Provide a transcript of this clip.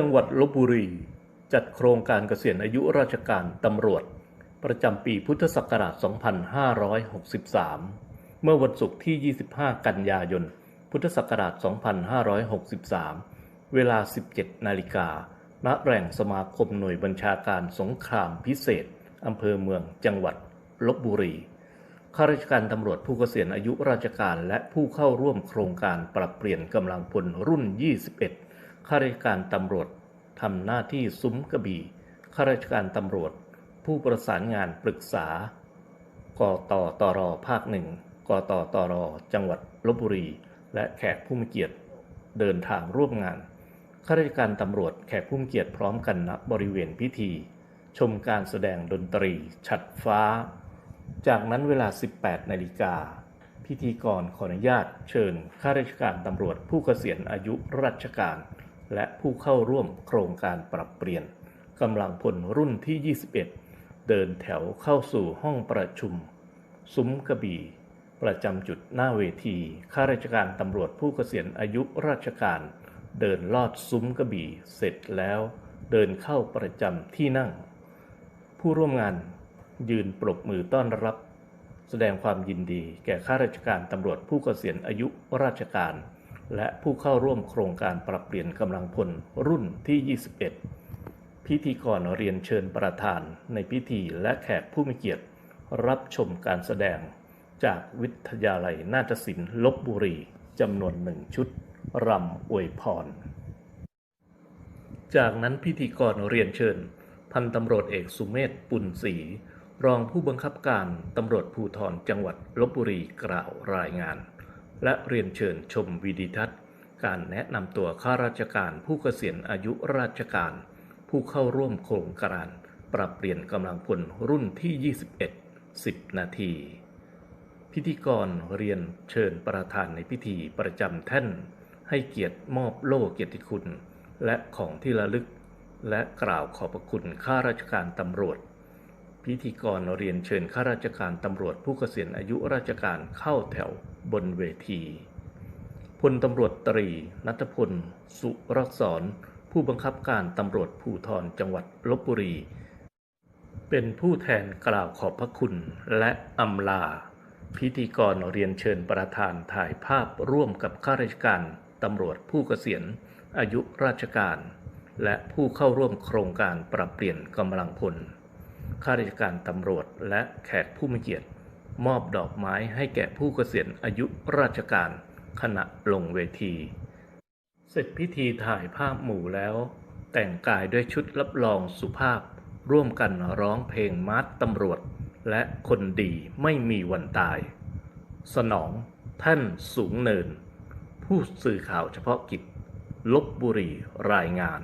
จังหวัดลบบุรี จัดโครงการเกษียณอายุราชการตำรวจ ประจำปีพุทธศักราช 2563 เมื่อวันศุกร์ที่ 25 กันยายน พุทธศักราช 2563 เวลา 17 นาฬิกา ณ แหล่งสมาคมหน่วยบัญชาการสงครามพิเศษ อำเภอเมือง จังหวัดลบบุรีข้าราชการตำรวจผู้เกษียณอายุราชการและผู้เข้าร่วมโครงการปรับเปลี่ยนกำลังพลรุ่น 21ข้าราชการตำรวจ ทำหน้าที่ซุ้มกระบี่ข้าราชการตำรวจ ผู้ประสานงานปรึกษากตตรภาคหนึ่งกตตรจังหวัดลบบุรี และแขกผู้มีเกียรติ เดินทางร่วมงานข้าราชการตำรวจแขกผู้มีเกียรติพร้อมกันณบริเวณพิธี ชมการแสดงดนตรี ฉัดฟ้า จากนั้นเวลา 18 นาฬิกาพิธีกรขออนุญาตเชิญข้าราชการตำรวจผู้เกษียณอายุราชการ และผู้เข้าร่วมโครงการปรับเปลี่ยนกำลังพลรุ่นที่ 21 เดินแถวเข้าสู่ห้องประชุม ซุ้มกระบี่ ประจำจุดหน้าเวทีข้าราชการตำรวจผู้เกษียณอายุราชการ เดินลอดซุ้มกระบี่เสร็จแล้ว เดินเข้าประจำที่นั่ง ผู้ร่วมงานยืนปรบมือต้อนรับ แสดงความยินดีแก่ข้าราชการตำรวจผู้เกษียณอายุราชการ และผู้เข้าร่วมโครงการปรับเปลี่ยนกำลังพลรุ่นที่ 21 พิธีกรเรียนเชิญประธานในพิธีและแขกผู้มีเกียรติ รับชมการแสดง จากวิทยาลัยนาฏศิลป์ลบบุรีจำนวนหนึ่งชุดรำอวยพร จากนั้นพิธีกรเรียนเชิญ พันตำรวจเอกสุเมธปุณศรีรองผู้บังคับการตำรวจภูธรจังหวัดลบบุรีกล่าวรายงาน และเรียนเชิญชมวิดีทัศน์ การแนะนำตัวข้าราชการผู้เกษียณอายุราชการ ผู้เข้าร่วมโครงการ ปรับเปลี่ยนกำลังพลรุ่นที่ 21 10 นาที พิธีกรเรียนเชิญประธานในพิธีประจำแท่น ให้เกียรติมอบโล่เกียรติคุณ และของที่ระลึก และกล่าวขอบพระคุณข้าราชการตำรวจ พิธีกรเรียนเชิญข้าราชการตำรวจผู้เกษียณอายุราชการเข้าแถวบนเวทีพลตำรวจตรี นัทพล สุรศรผู้บังคับการตำรวจภูธรจังหวัดลบบุรี เป็นผู้แทนกล่าวขอบพระคุณและอำลา พิธีกรเรียนเชิญประธานถ่ายภาพร่วมกับข้าราชการตำรวจผู้เกษียณอายุราชการ และผู้เข้าร่วมโครงการปรับเปลี่ยนกำลังพล ข้าราชการตำรวจและแขกผู้มีเกียรติ มอบดอกไม้ให้แก่ผู้เกษียณอายุราชการขณะลงเวที เสร็จพิธีถ่ายภาพหมู่แล้ว แต่งกายด้วยชุดรับรองสุภาพ ร่วมกันร้องเพลงมาร์ตตำรวจ และคนดีไม่มีวันตาย สนองท่านสูงเนิน ผู้สื่อข่าวเฉพาะกิจลบบุรีรายงาน